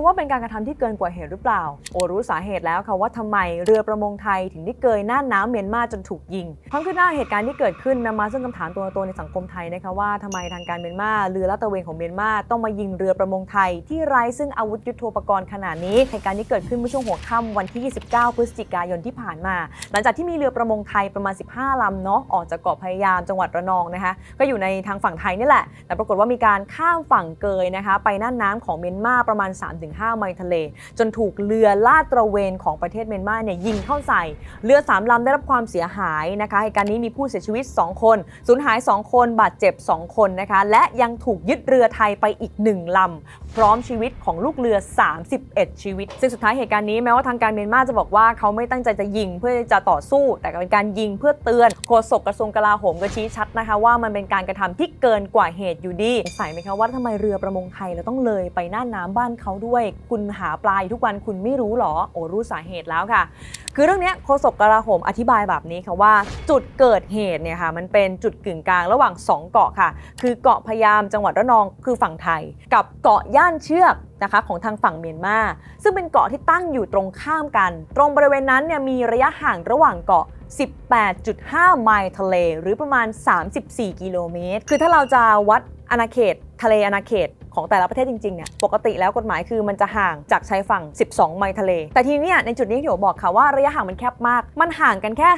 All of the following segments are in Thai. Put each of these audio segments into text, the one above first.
คุณว่าเป็นการกระทำที่เกินกว่าเหตุหรือเปล่า โอรู้สาเหตุแล้วค่ะว่าทำไมเรือประมงไทยถึงได้เกยหน่านน้ำเมียนมาจนถูกยิงความคืบหน้าเหตุการณ์ที่เกิดขึ้นนำมาซึ่งคำถามตัวโตในสังคมไทยนะคะว่าทำไมทางการเมียนมาเรือลาดตระเวนของเมียนมาต้องมายิงเรือประมงไทย ที่ไร้ซึ่งอาวุธยุโทโธปกรณ์ขนาดนี้เหตุการณ์นี้เกิดขึ้นเมื่อช่วงหัวค่ำวันที่ 29 พฤศจิกายนที่ผ่านมา หลังจากที่มีเรือประมงไทยประมาณ 15ลำเนาะออกจากเกาะพะยามจังหวัดระนองนะคะก็อยู่ในทางฝั่งไทยนี่แหละ แต่ปรากฏว่ามีการข้ามฝั่งเกยนะคะไปน่านน้ำของเมียนมาประมาณ3-5ไมล์ทะเล จนถูกเรือลาดตระเวนของประเทศเมียนมาเนี่ยยิงเข้าใส่ เรือ3ลำได้รับความเสียหายนะคะเหตุการณ์นี้มีผู้เสียชีวิต 2 คนสูญหาย 2 คนบาดเจ็บ 2 คนนะคะและยังถูกยึดเรือไทยไปอีก 1 ลำ พร้อมชีวิตของลูกเรือ 31 ชีวิต ซึ่งสุดท้ายเหตุการณ์นี้แม้ว่าทางการเมียนมาจะบอกว่าเขาไม่ตั้งใจจะยิงเพื่อจะต่อสู้ แต่เป็นการยิงเพื่อเตือนโฆษกกระทรวงกลาโหมก็ชี้ชัดนะคะ ว่ามันเป็นการกระทำที่เกินกว่าเหตุอยู่ดีสงสัยไหมคะว่าทำไมเรือประมงไทยเราต้องเลยไปหน่านน้ำบ้านเขาด้วยคุณหาปลาอยู่ทุกวันคุณไม่รู้หรอ โอ้รู้สาเหตุแล้วค่ะ คือเรื่องนี้โฆษกกลาโหมอธิบายแบบนี้ค่ะว่า จุดเกิดเหตุเนี่ยค่ะมันเป็นจุดกึ่งกลางระหว่าง 2 เกาะค่ะ คือเกาะพยามจังหวัดระนองคือฝั่งไทย กับเกาะย่านเชือกนะคะของทางฝั่งเมียนมาซึ่งเป็นเกาะที่ตั้งอยู่ตรงข้ามกัน ตรงบริเวณนั้นเนี่ยมีระยะห่างระหว่างเกาะ18.5 ไมล์ทะเล หรือประมาณ 34 กิโลเมตร คือถ้าเราจะวัดอาณาเขต ทะเลอาณาเขต ของแต่ละประเทศจริงๆเนี่ยปกติแล้วกฎหมายคือมันจะห่างจากชายฝั่ง 12 ไมล์ทะเล แต่ทีนี้ในจุดนี้ที่โยบอกค่ะว่าระยะห่างมันแคบมาก มันห่างกันแค่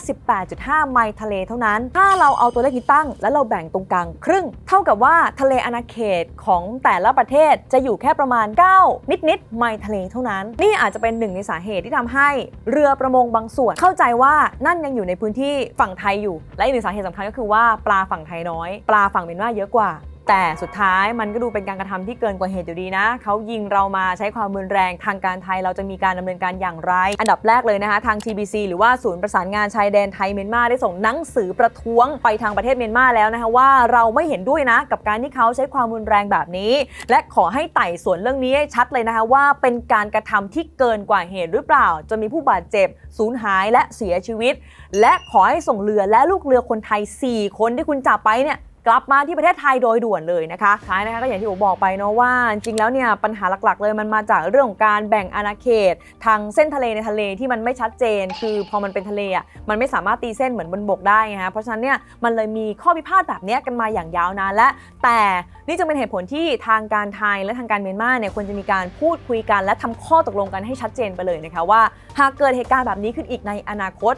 18.5 ไมล์ทะเลเท่านั้น ถ้าเราเอาตัวเลขนี้ตั้ง แล้วเราแบ่งตรงกลางครึ่ง เท่ากับว่าทะเลอาณาเขตของแต่ละประเทศจะอยู่แค่ประมาณ 9 นิดๆไมล์ทะเลเท่านั้น นี่อาจจะเป็นหนึ่งในสาเหตุที่ทำให้เรือประมงบางส่วน เข้าใจว่านั่นยังอยู่ในพื้นที่ฝั่งไทยอยู่ และอีกหนึ่งสาเหตุสำคัญก็คือว่าปลาฝั่งไทยน้อย ปลาฝั่งเมียนมาเยอะกว่า แต่สุดท้ายมันก็ดูเป็นการกระทำที่เกินกว่าเหตุอยู่ดีนะ เขายิงเรามาใช้ความรุนแรงทางการไทยเราจะมีการดำเนินการอย่างไร อันดับแรกเลยนะคะ ทาง TBC หรือว่าศูนย์ประสานงานชายแดนไทยเมียนมาได้ส่งหนังสือประท้วงไปทางประเทศเมียนมาแล้วนะคะว่าเราไม่เห็นด้วยนะ กับการที่เขาใช้ความรุนแรงแบบนี้ และขอให้ไต่สวนเรื่องนี้ให้ชัดเลยนะคะว่าเป็นการกระทำที่เกินกว่าเหตุหรือเปล่าจนมีผู้บาดเจ็บสูญหายและเสียชีวิต และขอให้ส่งเรือและลูกเรือคนไทย 4 คนที่คุณจับไปเนี่ย กลับมาที่ประเทศไทยโดยด่วนเลยนะคะท้ายนะคะก็อย่างที่ผมบอกไปเนาะว่า จริงแล้วเนี่ยปัญหาหลักๆ เลยมันมาจากเรื่องของการแบ่งอาณาเขต ทางเส้นทะเลในทะเลที่มันไม่ชัดเจน คือพอมันเป็นทะเลอะมันไม่สามารถตีเส้นเหมือนบนบกได้ไงฮะเพราะฉะนั้นเนี่ยมันเลยมีข้อพิพาทแบบนี้กันมาอย่างยาวนานและ แต่นี่จึงเป็นเหตุผลที่ทางการไทยและทางการเมียนมาเนี่ยควรจะมีการพูดคุยกัน และทำข้อตกลงกันให้ชัดเจนไปเลยนะคะว่า หากเกิดเหตุการณ์แบบนี้ขึ้นอีกในอนาคต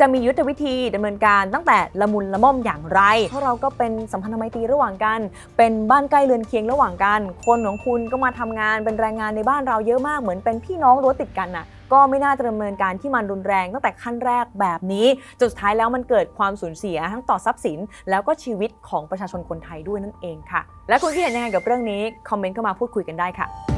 จะมียุทธวิธีดำเนินการตั้งแต่ละมุนละม่อมอย่างไร เพราะเราก็เป็นสัมพันธไมตรีระหว่างกัน เป็นบ้านใกล้เรือนเคียงระหว่างกัน คนของคุณก็มาทำงานเป็นแรงงานในบ้านเราเยอะมากเหมือนเป็นพี่น้องรั้วติดกันน่ะก็ไม่น่าจะดำเนินการที่มันรุนแรงตั้งแต่ขั้นแรกแบบนี้จนสุดท้ายแล้วมันเกิดความสูญเสียทั้งต่อทรัพย์สิน แล้วก็ชีวิตของประชาชนคนไทยด้วยนั่นเองค่ะ และคุณคิดเห็นยังไงกับเรื่องนี้ คอมเมนต์เข้ามาพูดคุยกันได้ค่ะ